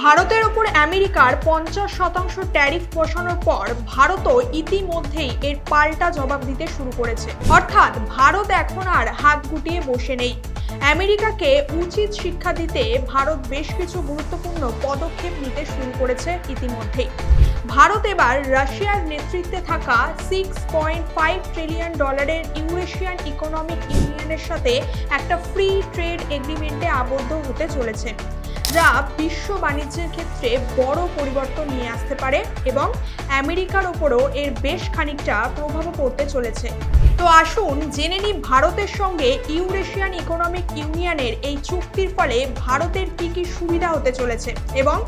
ভারতের ওপর আমেরিকার পঞ্চাশ শতাংশ ট্যারিফ বসানোর পর ভারতও ইতিমধ্যেই এর পাল্টা জবাব দিতে শুরু করেছে। অর্থাৎ ভারত এখন আর হাত গুটিয়ে বসে নেই। আমেরিকাকে উচিত শিক্ষা দিতে ভারত বেশ কিছু গুরুত্বপূর্ণ পদক্ষেপ নিতে শুরু করেছে ইতিমধ্যেই। ভারত এবার রাশিয়ার নেতৃত্বে থাকা সিক্স পয়েন্ট ফাইভ ট্রিলিয়ন ডলারের ইউরেশিয়ান ইকোনমিক ইউনিয়নের সাথে একটা ফ্রি ট্রেড এগ্রিমেন্টে আবদ্ধ হতে চলেছে। যা বিশ্ব বাণিজ্যের ক্ষেত্রে বড় পরিবর্তন নিয়ে আসতে পারে এবং আমেরিকার ওপরও এর বেশ খানিকটা প্রভাবও পড়তে চলেছে। তো আসুন জেনে নিই ভারতের সঙ্গে ইউরেশিয়ান ইকোনমিক ইউনিয়নের এই চুক্তির ফলে ভারতের কি কি সুবিধা হতে চলেছে এবং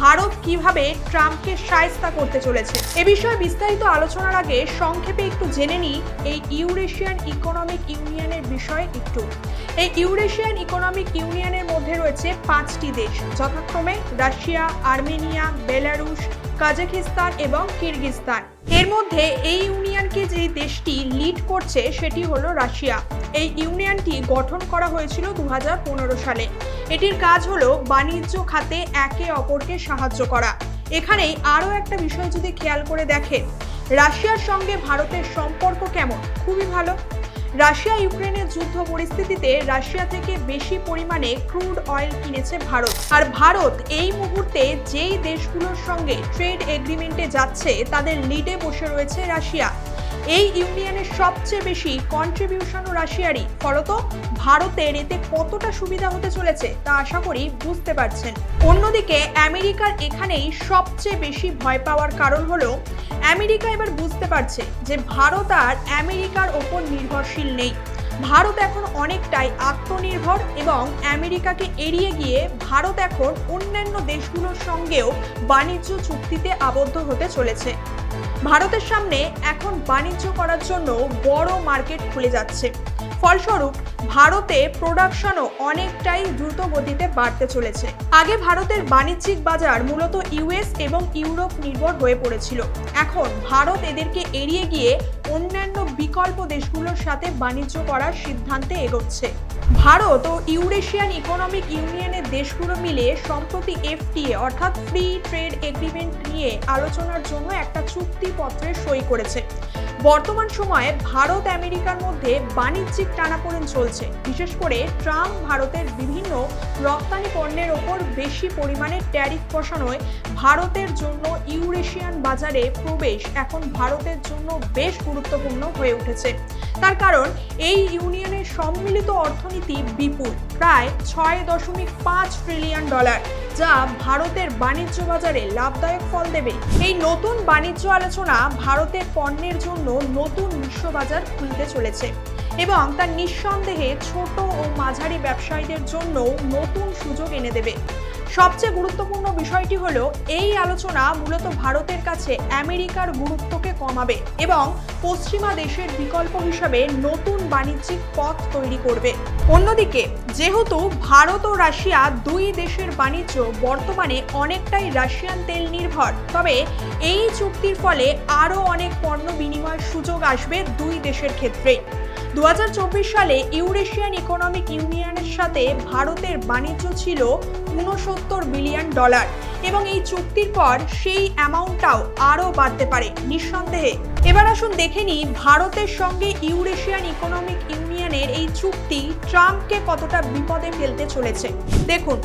ভারত কীভাবে ট্রাম্পকে সায়স্তা করতে চলেছে। এ বিষয়ে বিস্তারিত আলোচনার আগে সংক্ষেপে একটু জেনে নিই এই ইউরেশিয়ান ইকোনমিক ইউনিয়নের বিষয়ে একটু। এই ইউরেশিয়ান ইকোনমিক ইউনিয়নের মধ্যে রয়েছে পাঁচটি দেশ, যথাক্রমে রাশিয়া, আর্মেনিয়া, বেলারুশ কাজাকিস্তান এবং কিরগিজস্তান। এর মধ্যে এই ইউনিয়নকে যে দেশটি লিড করছে, সেটি হলো রাশিয়া। এই ইউনিয়নটি গঠন করা হয়েছিল দু হাজার পনেরো সালে। এটির কাজ হলো বাণিজ্য খাতে একে অপরকে সাহায্য করা। এখানেই আরও একটা বিষয় যদি খেয়াল করে দেখেন, রাশিয়ার সঙ্গে ভারতের সম্পর্ক কেমন? খুবই ভালো। রাশিয়া ইউক্রেনের যুদ্ধ পরিস্থিতিতে রাশিয়া থেকে বেশি পরিমাণে ক্রুড অয়েল কিনেছে ভারত। আর ভারত এই মুহূর্তে যেই দেশগুলোর সঙ্গে ট্রেড এগ্রিমেন্টে যাচ্ছে, তাদের লিডে বসে রয়েছে রাশিয়া। এই ইউনিয়নের সবচেয়ে বেশি কন্ট্রিবিউশনও রাশিয়ারই। ফলত ভারতের এতে কতটা সুবিধা হতে চলেছে, তা আশা করি বুঝতে পারছেন। অন্যদিকে, আমেরিকার এখানেই সবচেয়ে বেশি ভয় পাওয়ার কারণ হলো, আমেরিকা এবার বুঝতে পারছে যে ভারত আর আমেরিকার ওপর নির্ভরশীল নেই। ভারত এখন অনেকটাই আত্মনির্ভর এবং আমেরিকাকে এড়িয়ে গিয়ে ভারত এখন অন্যান্য দেশগুলোর সঙ্গেও বাণিজ্য চুক্তিতে আবদ্ধ হতে চলেছে। ভারতের সামনে এখন বাণিজ্য করার জন্য বড় মার্কেট খুলে যাচ্ছে। ফলস্বরূপ ভারতে প্রোডাকশনও অনেকটাই দ্রুত গতিতে বাড়তে চলেছে। আগে ভারতের বাণিজ্যিক বাজার মূলত ইউএস এবং ইউরোপ নির্ভর হয়ে পড়েছিল। এখন ভারত এদেরকে এড়িয়ে গিয়ে অন্যান্য বিকল্প দেশগুলোর সাথে বাণিজ্য করার সিদ্ধান্তে এগোচ্ছে। ভারত ও ইউরেশিয়ান ইকোনমিক ইউনিয়নের দেশগুলো মিলে সম্প্রতি এফটিএ, অর্থাৎ ফ্রি ট্রেড এগ্রিমেন্ট নিয়ে আলোচনার জন্য একটা চুক্তিপত্রে সই করেছে। বর্তমান সময়ে ভারত আমেরিকার মধ্যে বাণিজ্যিক টানাপোড়েন চলছে। বিশেষ করে ট্রাম্প ভারতের বিভিন্ন রপ্তানি পণ্যের ওপর বেশি পরিমাণে ট্যারিফ বসানোয় ভারতের জন্য ইউরেশিয়ান বাজারে প্রবেশ এখন ভারতের জন্য বেশ গুরুত্বপূর্ণ হয়ে উঠেছে। তার কারণ, এই ইউনিয়নের সম্মিলিত অর্থনীতি বিপুল, প্রায় ছয় দশমিক পাঁচ ট্রিলিয়ন ডলার, যা ভারতের বাণিজ্য বাজারে লাভদায়ক ফল দেবে। এই নতুন বাণিজ্য আলোচনা ভারতের পণ্যের জন্য নতুন বিশ্ববাজার খুলতে চলেছে। এবং তার নিঃসন্দেহে ছোট ও মাঝারি ব্যবসায়ীদের জন্য নতুন সুযোগ এনে দেবে। সবচেয়ে গুরুত্বপূর্ণ বিষয়টি হলো, এই আলোচনা মূলত ভারতের কাছে আমেরিকার গুরুত্বকে কমাবে এবং পশ্চিমা দেশের বিকল্প হিসাবে নতুন বাণিজ্যিক পথ তৈরি করবে। অন্যদিকে, যেহেতু ভারত ও রাশিয়া দুই দেশের বাণিজ্য বর্তমানে অনেকটাই রাশিয়ান তেল নির্ভর, তবে এই চুক্তির ফলে আরও অনেক পণ্য বিনিময়ের সুযোগ আসবে দুই দেশের ক্ষেত্রেই দু হাজার চব্বিশ সালে ইউরেশিয়ান ইকোনমিক ইউনিয়নের সাথে ভারতের বাণিজ্য ছিল ঊনসত্তর বিলিয়ন ডলার এবং এই চুক্তির পর সেই অ্যামাউন্টটাও আরও বাড়তে পারে নিঃসন্দেহে। এবার আসুন দেখে নিই ভারতের সঙ্গে ইউরেশিয়ান ইকোনমিক ইউনিয়নের এই চুক্তি ট্রাম্পকে কতটা বিপদে ফেলতে চলেছে। দেখুন,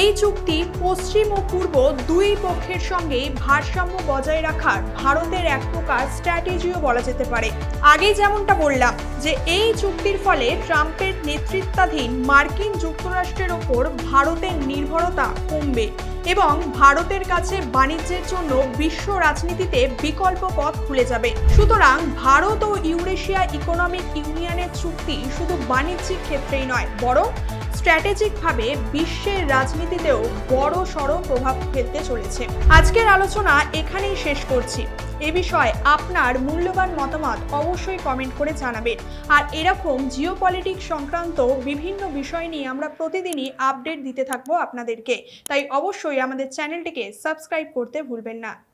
এই চুক্তি পশ্চিম ও পূর্ব দুই পক্ষের সঙ্গে ভারসাম্য বজায় রাখার ভারতের এক প্রকার স্ট্র্যাটেজিও বলা যেতে পারে। আগেই যেমনটা বললাম যে এই চুক্তির ফলে ট্রাম্পের নেতৃত্বাধীন মার্কিন যুক্তরাষ্ট্রের ওপর ভারতের নির্ভরতা কমবে এবং ভারতের কাছে বাণিজ্যের জন্য বিশ্ব রাজনীতিতে বিকল্প পথ খুলে যাবে। সুতরাং ভারত ও ইউরেশিয়া ইকোনমিক ইউনিয়নের চুক্তি শুধু বাণিজ্যিক ক্ষেত্রেই নয়, বরং স্ট্র্যাটেজিকভাবে বিশ্বের রাজনীতিতেও বড় সড় প্রভাব ফেলতে চলেছে। আজকের আলোচনা এখানেই শেষ করছি। এ বিষয়ে আপনার মূল্যবান মতামত অবশ্যই কমেন্ট করে জানাবেন। আর এরকম জিও সংক্রান্ত বিভিন্ন বিষয় নিয়ে আমরা প্রতিদিনই আপডেট দিতে থাকব আপনাদেরকে। তাই অবশ্যই আমাদের চ্যানেলটিকে সাবস্ক্রাইব করতে ভুলবেন না।